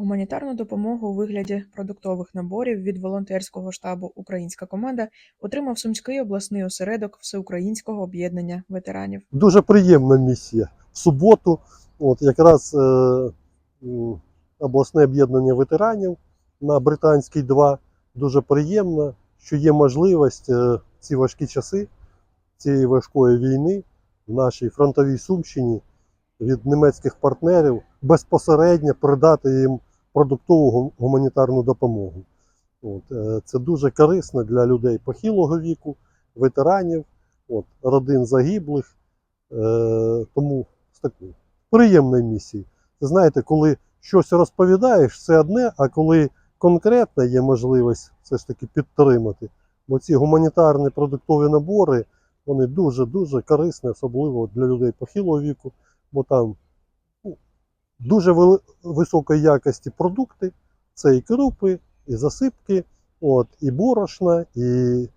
Гуманітарну допомогу у вигляді продуктових наборів від волонтерського штабу Українська команда отримав Сумський обласний осередок Всеукраїнського об'єднання ветеранів. Дуже приємна місія. В суботу, от якраз е, обласне об'єднання ветеранів на Британській 2. Дуже приємно, що є можливість е, ці важкі часи цієї важкої війни в нашій фронтовій Сумщині від німецьких партнерів безпосередньо передати їм продуктову гуманітарну допомогу. От, е, це дуже корисно для людей похилого віку, ветеранів, от, родин загиблих. Е, тому з такою приємною місією. Ви знаєте, коли щось розповідаєш, це одне, а коли конкретно є можливість все ж таки підтримати, бо ці гуманітарні продуктові набори, вони дуже-дуже корисні, особливо для людей похилого віку, бо там дуже високої якості продукти, це і крупи, і засипки, от, і борошна, і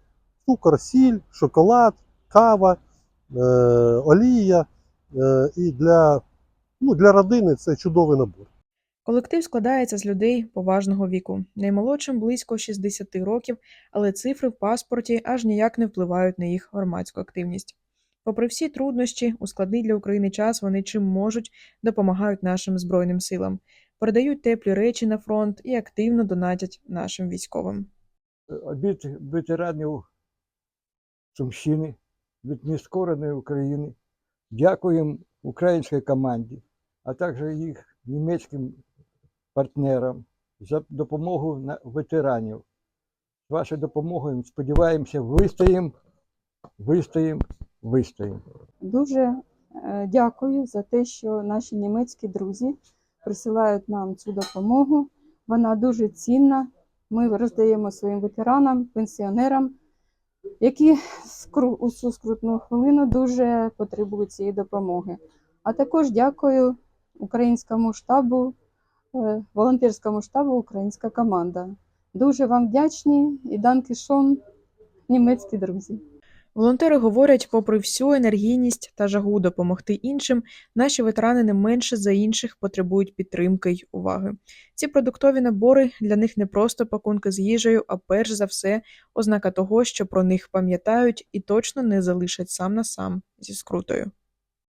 цукор, сіль, шоколад, кава, е, олія. Е, і для, ну, для родини це чудовий набор. Колектив складається з людей поважного віку, наймолодшим близько 60 років, але цифри в паспорті аж ніяк не впливають на їх громадську активність. Попри всі труднощі, у складний для України час вони чим можуть допомагають нашим збройним силам, передають теплі речі на фронт і активно донатять нашим військовим. від ветеранів Сумщини, від нескореної України. Дякуємо українській команді, а також їх німецьким партнерам за допомогу на ветеранів. З вашою допомогою сподіваємося, вистоїмо, вистоїмо, вистоїмо. Дуже е, дякую за те, що наші німецькі друзі присилають нам цю допомогу. Вона дуже цінна. Ми роздаємо своїм ветеранам, пенсіонерам, які у цю скрутну хвилину дуже потребують цієї допомоги. А також дякую українському штабу, е, волонтерському штабу Українська команда. Дуже вам вдячні і данкішон, німецькі друзі. Волонтери говорять, попри всю енергійність та жагу допомогти іншим, наші ветерани не менше за інших потребують підтримки й уваги. Ці продуктові набори для них не просто пакунки з їжею, а перш за все ознака того, що про них пам'ятають і точно не залишать сам на сам зі скрутою.